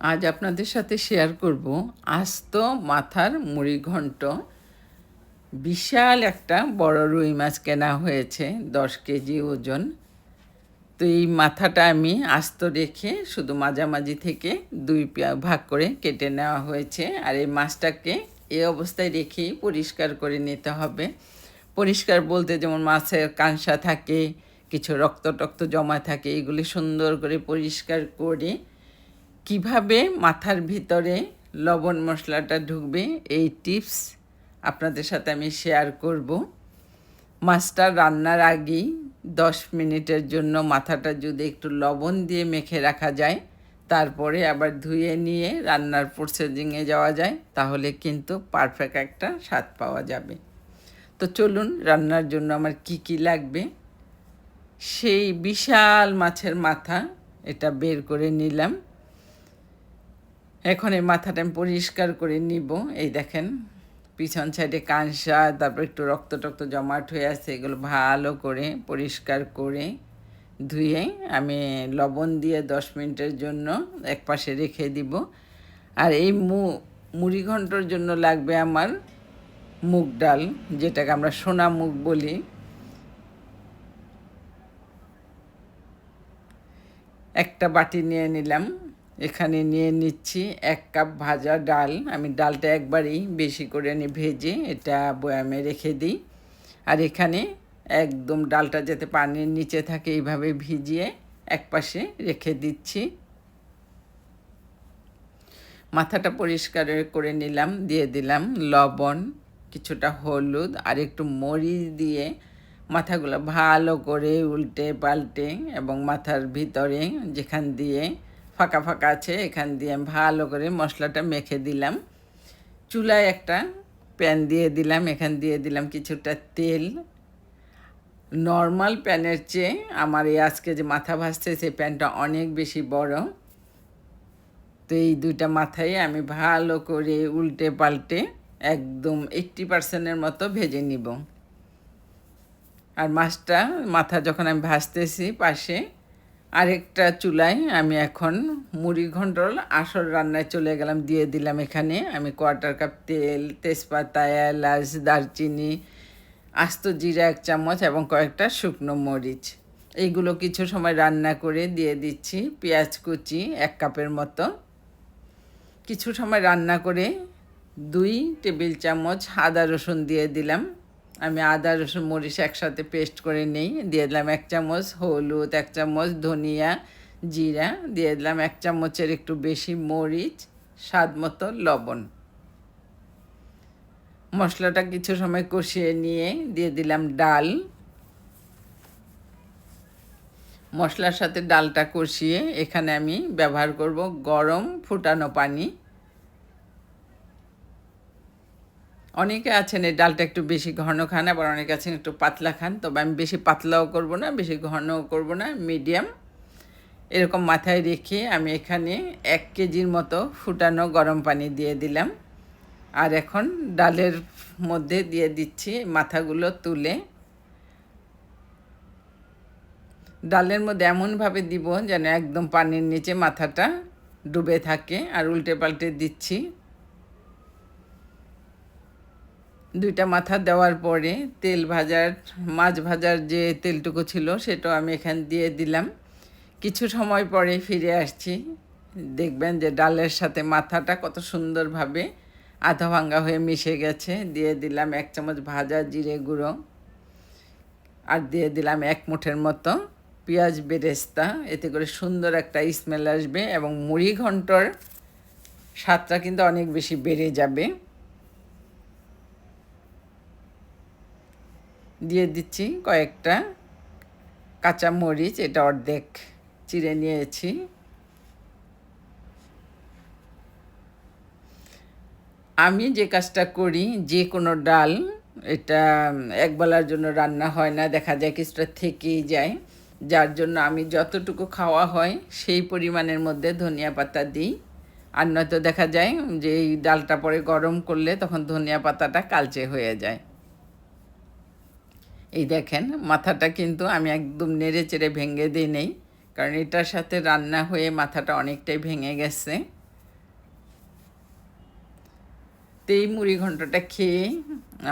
আজ আপনাদের সাথে শেয়ার করব আস্ত মাথার মুড়ি ঘন্ট। বিশাল একটা বড় রুই মাছ কেনা হয়েছে, দশ কেজি ওজন। তো এই মাথাটা আমি আস্ত রেখে শুধু মাঝামাঝি থেকে দুই ভাগ করে কেটে নেওয়া হয়েছে। আর এই মাছটাকে এই অবস্থায় রেখেই পরিষ্কার করে নিতে হবে। পরিষ্কার বলতে যেমন মাছের কাঁসা থাকে, কিছু রক্ত টক্ত জমা থাকে, এগুলি সুন্দর করে পরিষ্কার করে কীভাবে মাথার ভিতরে লবণ মশলাটা ঢুকবে, এই টিপস আপনাদের সাথে আমি শেয়ার করব। মাছটা রান্নার আগেই দশ মিনিটের জন্য মাথাটা যদি একটু লবণ দিয়ে মেখে রাখা যায়, তারপরে আবার ধুয়ে নিয়ে রান্নার প্রসেসিংয়ে যাওয়া যায়, তাহলে কিন্তু পারফেক্ট একটা স্বাদ পাওয়া যাবে। তো চলুন রান্নার জন্য আমার কি কি লাগবে? সেই বিশাল মাছের মাথা, এটা বের করে নিলাম। এখন এই মাথাটা আমি পরিষ্কার করে নিব। এই দেখেন, পিছন সাইডে কাঁসা তারপর একটু রক্ত টক্ত জমাট হয়ে আছে, এগুলো ভালো করে পরিষ্কার করে ধুয়ে আমি লবণ দিয়ে দশ মিনিটের জন্য এক পাশে রেখে দিব। আর এই মু, মুড়ি ঘন্টর জন্য লাগবে আমার মুগ ডাল, যেটাকে আমরা সোনা মুগ বলি। একটা বাটি নিয়ে নিলাম। এখানে নিয়ে নিচ্ছি এক কাপ ভাজা ডাল। আমি ডালটা একবারেই বেশি করে নিয়ে ভেজে, এটা বয়ামে রেখে দিই। আর এখানে একদম ডালটা যাতে পানির নিচে থাকে এইভাবে ভিজিয়ে এক পাশে রেখে দিচ্ছি। মাথাটা পরিষ্কার করে নিলাম, দিয়ে দিলাম লবণ, কিছুটা হলুদ আর একটু মরিচ দিয়ে মাথাগুলো ভালো করে উল্টে পাল্টে এবং মাথার ভিতরে যেখান দিয়ে ফাঁকা ফাঁকা আছে, এখান দিয়ে আমি ভালো করে মশলাটা মেখে দিলাম। চুলায় একটা প্যান দিয়ে দিলাম, এখান দিয়ে দিলাম কিছুটা তেল। নর্মাল প্যানের চেয়ে আমার এই আজকে যে মাথা ভাজছে, সেই প্যানটা অনেক বেশি বড়। তো এই দুইটা মাথায় আমি ভালো করে উল্টে পাল্টে একদম এইট্টি পার্সেন্টের মতো ভেজে নিব। আর মাছটা, মাথা যখন আমি ভাজতেছি পাশে আরেকটা চুলায় আমি এখন মুড়ি ঘন্টল আসল রান্নায় চলে গেলাম, দিয়ে দিলাম এখানে আমি কোয়ার্টার কাপ তেল, তেজপাতা, এলাচ, দারচিনি, আস্ত জিরা এক চামচ এবং কয়েকটা শুকনো মরিচ। এইগুলো কিছু সময় রান্না করে দিয়ে দিচ্ছি, পেঁয়াজ কুচি এক কাপের মতো। কিছু সময় রান্না করে দুই টেবিল চামচ আদা রসুন দিয়ে দিলাম। আমি আদা, রসুন, মরিচ একসাথে পেস্ট করে নিই। দিয়ে দিলাম এক চামচ হলুদ, এক চামচ ধনিয়া জিরা, দিয়ে দিলাম এক চামচের একটু বেশি মরিচ, স্বাদ মতো লবণ। মশলাটা কিছু সময় কষিয়ে নিয়ে দিয়ে দিলাম ডাল। মশলার সাথে ডালটা কষিয়ে এখানে আমি ব্যবহার করব গরম ফুটানো পানি। অনেকে আছেন এই ডালটা একটু বেশি ঘন খান, আবার অনেকে আছেন একটু পাতলা খান। তবে আমি বেশি পাতলাও করব না, বেশি ঘনও করব না মিডিয়াম এরকম মাথায় রেখে আমি এখানে এক কেজির মতো ফুটানো গরম পানি দিয়ে দিলাম। আর এখন ডালের মধ্যে দিয়ে দিচ্ছি মাথাগুলো তুলে। ডালের মধ্যে এমনভাবে দিব যেন একদম পানির নিচে মাথাটা ডুবে থাকে, আর উল্টে পাল্টে দিচ্ছি। দুইটা মাথা দেওয়ার পরে তেল ভাজার, মাছ ভাজার যে তেলটুকু ছিল সেটাও আমি এখান দিয়ে দিলাম। কিছু সময় পরে ফিরে আসছি। দেখবেন যে ডালের সাথে মাথাটা কত সুন্দরভাবে আধা ভাঙ্গা হয়ে মিশে গেছে। দিয়ে দিলাম এক চামচ ভাজা জিরে গুঁড়ো আর দিয়ে দিলাম এক মুঠের মতো পেঁয়াজ বেরেস্তা। এতে করে সুন্দর একটা স্মেল আসবে এবং মুড়ি ঘন্টর স্বাদটা কিন্তু অনেক বেশি বেড়ে যাবে। দিয়ে দিচ্ছি কয়েকটা কাঁচা মরিচ, এটা অর্ধেক চিড়ে নিয়েছি। আমি যে কাজটা করি, যে কোনো ডাল, এটা একবেলার জন্য রান্না হয় না, দেখা যায় কিছুটা থেকেই যায়। যার জন্য আমি যতটুকু খাওয়া হয়, সেই পরিমাণের মধ্যে ধনিয়া পাতা দিই। আর নয়তো দেখা যায় যে এই ডালটা পরে গরম করলে তখন ধনিয়া পাতাটা কালচে হয়ে যায়। এই দেখেন, মাথাটা কিন্তু আমি একদম নেড়ে চেড়ে ভেঙে দিই নেই, কারণ এটার সাথে রান্না হয়ে মাথাটা অনেকটাই ভেঙে গেছে। তো এই মুড়ি ঘন্টাটা খেয়ে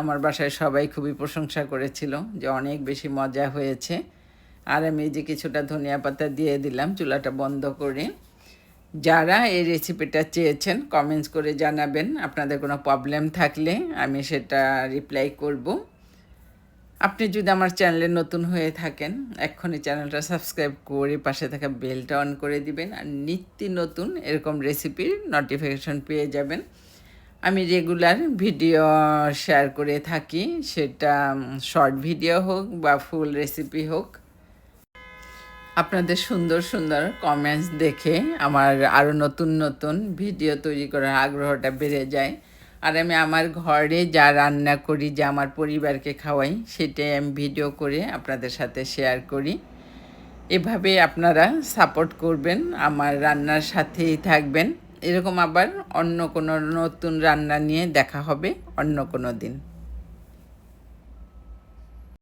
আমার বাসায় সবাই খুবই প্রশংসা করেছিল যে অনেক বেশি মজা হয়েছে। আর আমি যে কিছুটা ধনিয়া পাতা দিয়ে দিলাম, চুলাটা বন্ধ করে। যারা এই রেসিপিটা চেয়েছেন কমেন্টস করে জানাবেন। আপনাদের কোনো প্রবলেম থাকলে আমি সেটা রিপ্লাই করব। আপনি যদি আমার চ্যানেলে নতুন হয়ে থাকেন, এক্ষুনি চ্যানেলটা সাবস্ক্রাইব করে পাশে থাকা বেলটা অন করে দিবেন আর নিত্য নতুন এরকম রেসিপির নোটিফিকেশন পেয়ে যাবেন। আমি রেগুলার ভিডিও শেয়ার করে থাকি, সেটা শর্ট ভিডিও হোক বা ফুল রেসিপি হোক। আপনাদের সুন্দর সুন্দর কমেন্টস দেখে আমার আরও নতুন নতুন ভিডিও তৈরি করার আগ্রহটা বেড়ে যায়। আর আমি আমার ঘরে যা রান্না করি, যা আমার পরিবারকে খাওয়াই, সেটাই আমি ভিডিও করে আপনাদের সাথে শেয়ার করি। এভাবে আপনারা সাপোর্ট করবেন, আমার রান্নার সাথেই থাকবেন। এরকম আবার অন্য কোনো নতুন রান্না নিয়ে দেখা হবে অন্য কোনো দিন।